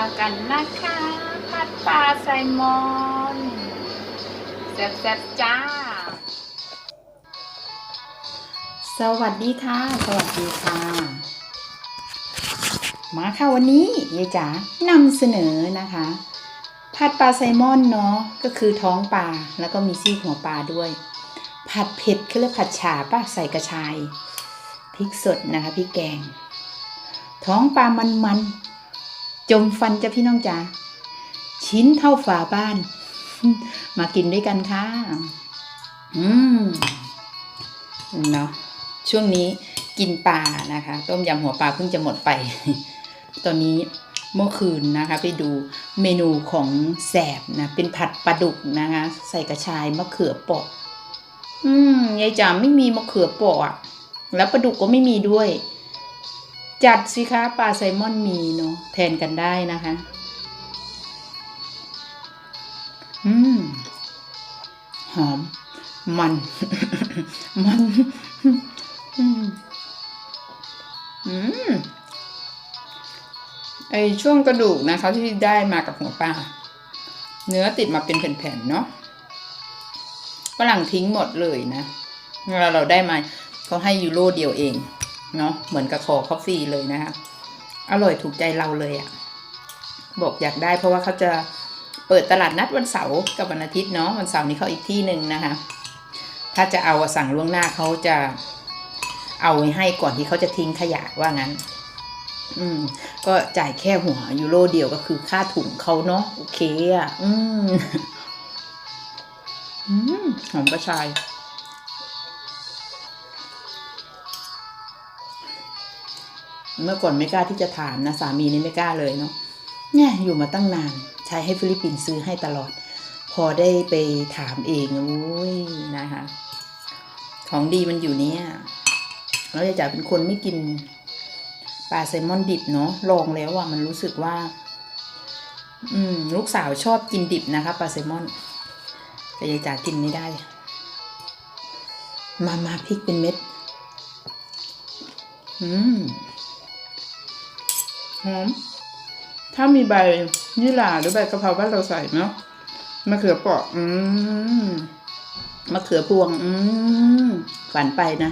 าวกันนะคะ ผัดปลาไซมอนแซ่บๆจ้า สวัสดีค่ะ สวัสดีค่ะ มาค่ะวันนี้ยายจ๋านำเสนอนะคะ ผัดปลาไซมอนเนาะก็คือท้องปลาแล้วก็มีซี่หัวปลาด้วย ผัดเผ็ดคือเรียกผัดฉาป่ะใส่กระชายพริกสดนะคะพริกแกง ท้องปลามันมันๆ จมฟันจ้ะพี่น้องจ๋าชิ้นเท่าฝาบ้าน มากินด้วยกันค่ะ อืมเนาะช่วงนี้กินปลานะคะ ต้มยำหัวปลาเพิ่งจะหมดไป ตอนนี้เมื่อคืนนะคะ ไปดูเมนูของแสบนะ เป็นผัดปลาดุกนะคะ ใส่กระชายมะเขือเปาะ อืมยายจ๋าไม่มีมะเขือเปาะอะแล้วปลาดุกก็ไม่มีด้วย จัดสิคะปลาไซมอนมีเนาะแทนกันได้นะคะ อืม หอม มัน มัน อืมอืมไอช่วงกระดูกนะคะที่ได้มากับหัวปลาเนื้อติดมาเป็นแผ่นๆเนาะฝรั่งทิ้งหมดเลยนะเวลาเราได้มาเขาให้ยูโรเดียวเอง เนาะเหมือนกับคอคอฟฟี่เลยนะคะอร่อยถูกใจเราเลยอะ่ะ บอกอยากได้เพราะว่าเขาจะเปิดตลาดนัดวันเสาร์กับวันอาทิตย์เนาะวันเสาร์นี้เขาอีกที่หนึ่งนะคะ ถ้าจะเอาสั่งล่วงหน้าเขาจะเอาไว้ให้ก่อนที่เขาจะทิ้งขยะว่างั้น อืม ก็จ่ายแค่หัวยูโรเดียวก็คือค่าถุงเขาเนาะโอเคอะ อืม อืมหอมกระชาย เมื่อก่อนไม่กล้าที่จะถามนะสามีนี่ไม่กล้าเลยเนาะเนี่ยอยู่มาตั้งนานใช้ให้ฟิลิปปินส์ซื้อให้ตลอด พอได้ไปถามเองโอ้ยนะคะ ของดีมันอยู่เนี่ยแล้วจะจ๋าเป็นคนไม่กินปลาแซลมอนดิบเนาะลองแล้วอะมันรู้สึกว่า อืม ลูกสาวชอบกินดิบนะคะปลาแซลมอน แต่ยายจ๋ากินไม่ได้ มามาพริกเป็นเม็ด อืม หอม ถ้ามีใบยี่หร่าหรือใบกะเพราบ้านเราใส่เนาะมะเขือเปราะอืมมะเขือพวง อืมฝันไปนะ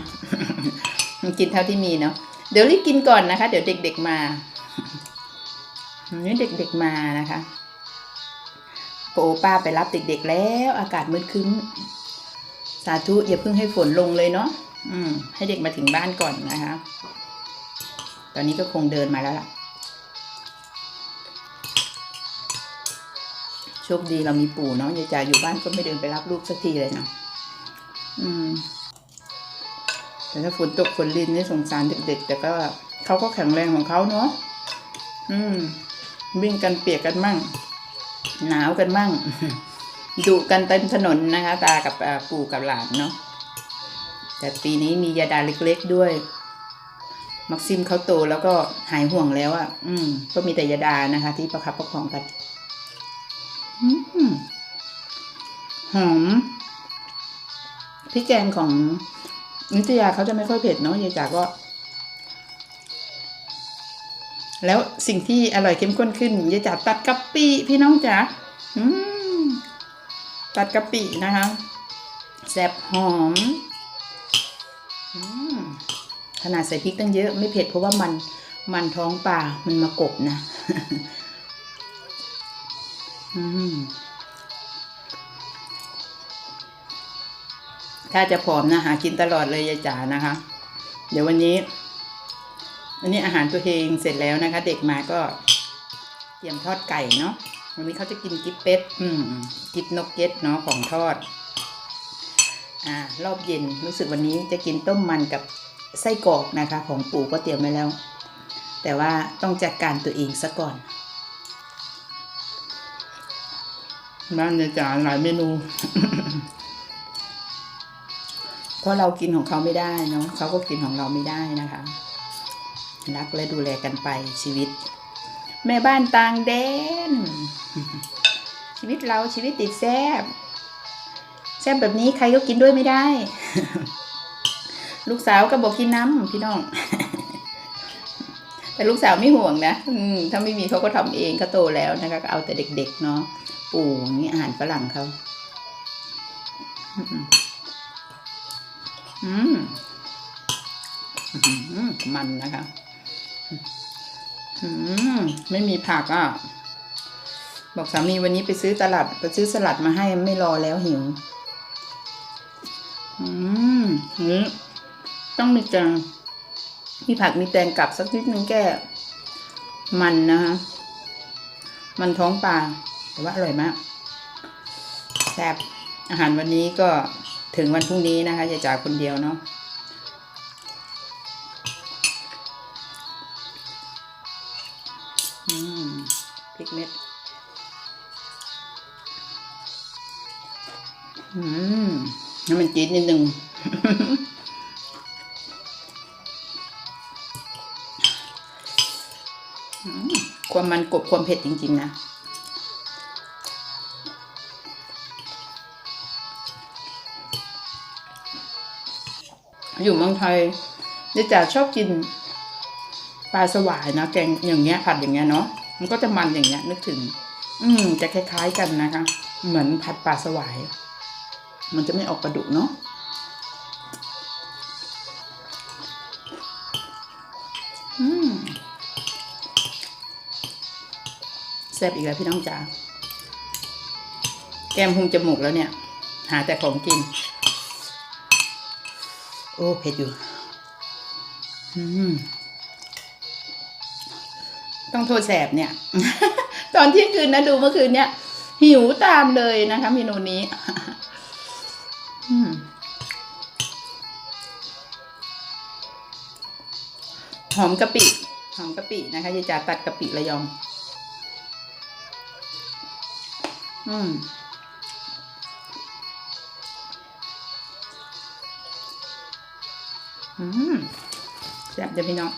กินเท่าที่มีเนาะเดี๋ยวรีบกินก่อนนะคะ เดี๋ยวเด็กๆมานี่เด็กๆมานะคะโปป้าไปรับเด็กๆแล้ว อากาศมืดคึ้มสาธุอย่าเพิ่งให้ฝนลงเลยเนาะอืม ให้เด็กมาถึงบ้านก่อนนะคะ ตอนนี้ก็คงเดินมาแล้วล่ะ โชคดีเรามีปู่เนาะยายจ๋าอยู่บ้านก็ไม่เดินไปรับลูกสักทีเลยเนาะอืม แต่ถ้าฝนตกฝนลินนี่สงสารเด็กๆแต่ก็เขาก็แข็งแรงของเขาเนาะอืม วิ่งกันเปียกกันมั่ง หนาวกันมั่งดุกันเต็มถนนนะคะ ตากับปู่กับหลานเนาะแต่ปีนี้มียาดาเล็ก ๆด้วย มักซิมเขาโตแล้วก็หายห่วงแล้วอะ่ะ อืม ก็มีแต่ยาดานะคะ ที่ประคับประคองกัน หอมพริกแกงของนิตยาเขาจะไม่ค่อยเผ็ดเนาะยายจ๋าก็ แล้วสิ่งที่อร่อยเข้มข้นขึ้นยายจ๋าตัดกะปิพี่น้องจ๋าตัดกะปินะคะแซ่บหอมขนาดใส่พริกตั้งเยอะไม่เผ็ดเพราะว่ามันมันท้องปลามันมากบนะ ถ้าจะผอมนะหากินตลอดเลยยายจ๋านะคะ เดี๋ยววันนี้อันนี้อาหารตัวเองเสร็จแล้วนะคะ เด็กมาก็เตรียมทอดไก่เนาะวันนี้เขาจะกินกิ๊บเป็ดอืมกิ๊บนกเก็ตเนาะของทอด อ่ารอบเย็นรู้สึกวันนี้จะกินต้มมันกับไส้กรอกนะคะ ของปู่ก็เตรียมไว้แล้ว แต่ว่าต้องจัดการตัวเองซะก่อน บ้านยายจ๋าหลายเมนู เพราะเรากินของเขาไม่ได้เนาะเขาก็กินของเราไม่ได้นะคะ รักและดูแลกันไปชีวิต แม่บ้านต่างแดน ชีวิตเราชีวิตติดแซบแซบแบบนี้ใครก็กินด้วยไม่ได้ ลูกสาวก็บอกกินน้ำพี่น้องแต่ลูกสาวไม่ห่วงนะถ้าไม่มีเขาก็ทำเองเขาโตแล้วนะคะก็เอาแต่เด็ก ๆ เนาะ ปู่อย่างนี่อาหารฝรั่งเขาอืมมันนะคะมไม่มีผักอะ บอกสามีวันนี้ไปซื้อตลาดไปซื้อสลัดมาให้ไม่รอแล้วหิว อืมต้องมีแตงมีผักมีแตงกลับสักนิดนึงแก้ มันนะคะ มันท้องปลา แต่ว่าอร่อยมากแซ่บอาหารวันนี้ก็ถึงวันพรุ่งนี้นะคะอย่าจากคนเดียวเนาะพริกเม็ด อืมน้ำมันจี๊ดนิดนึงความมันกบความเผ็ดจริง ๆ นะ อยู่เมืองไทยเจ๊จ๋าชอบกินปลาสวายนะแกงอย่างเงี้ยผัดอย่างเงี้ยเนาะมันก็จะมันอย่างเงี้ยนึกถึง อืมจะคล้ายๆกันนะคะ เหมือนผัดปลาสวาย มันจะไม่ออกกระดูกเนาะอืมแซ่บอีกแล้วพี่น้องจ๋าแก้มพุงจมูกแล้วเนี่ย หาแต่ของกิน โอ้เผ็ดอยู่อืมต้องโทษแสบเนี่ย ตอนเที่ยงคืนนะดูเมื่อคืนเนี่ย หิวตามเลยนะคะเมนูนี้หอมกะปิหอมกะปินะคะยายจ๋าตัดกะปิระยอง อืม อืมแซ่บเดี๋ยวพี่น้อง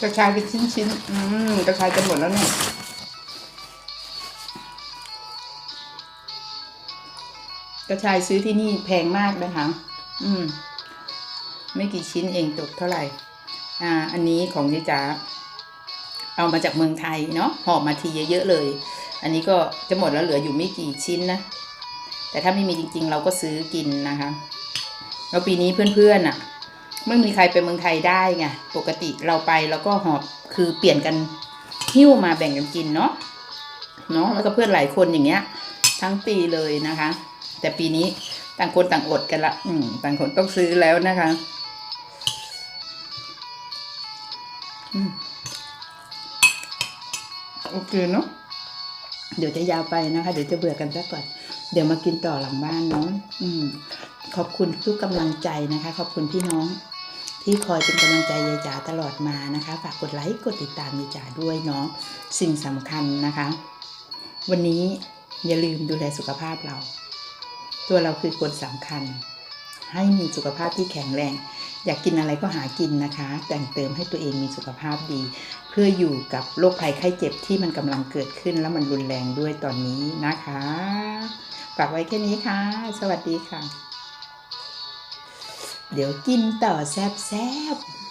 กระชายเป็นชิ้นๆ อืมกระชายจะหมดแล้วเนี่ยกระชายซื้อที่นี่แพงมากนะคะอืม ไม่กี่ชิ้นเองตกเท่าไหร่ อ่า อันนี้ของยายจ๋า เอามาจากเมืองไทยเนาะห่อมาทีเยอะๆเลย อันนี้ก็จะหมดแล้วเหลืออยู่ไม่กี่ชิ้นนะ แต่ถ้าไม่มีจริงๆ เราก็ซื้อกินนะคะแล้วปีนี้เพื่อนๆอะไม่มีใครไปเมืองไทยได้ไงปกติเราไปแล้วก็หอบคือเปลี่ยนกันหิ้วมาแบ่งกันกินเนาะเนาะแล้วก็เพื่อนหลายคนอย่างเงี้ย ทั้งปีเลยนะคะ แต่ปีนี้ต่างคนต่างอดกันละ อืมต่างคนต้องซื้อแล้วนะคะ โอเคเนาะเดี๋ยวจะยาวไปนะคะ เดี๋ยวจะเบื่อกันซะก่อน เดี๋ยวมากินต่อหลังบ้านเนาะอืม ขอบคุณทุกกำลังใจนะคะ ขอบคุณพี่น้อง ที่คอยเป็นกำลังใจยายจ๋าตลอดมานะคะ ฝากกดไลค์กดติดตามยายจ๋าด้วยเนาะสิ่งสำคัญนะคะ วันนี้อย่าลืมดูแลสุขภาพเรา ตัวเราคือคนสำคัญ ให้มีสุขภาพที่แข็งแรง อยากกินอะไรก็หากินนะคะ แต่งเติมให้ตัวเองมีสุขภาพดี เพื่ออยู่กับโรคภัยไข้เจ็บที่มันกำลังเกิดขึ้นแล้วมันรุนแรงด้วยตอนนี้นะคะฝากไว้แค่นี้ค่ะ สวัสดีค่ะ เดี๋ยวกินต่อแซบๆ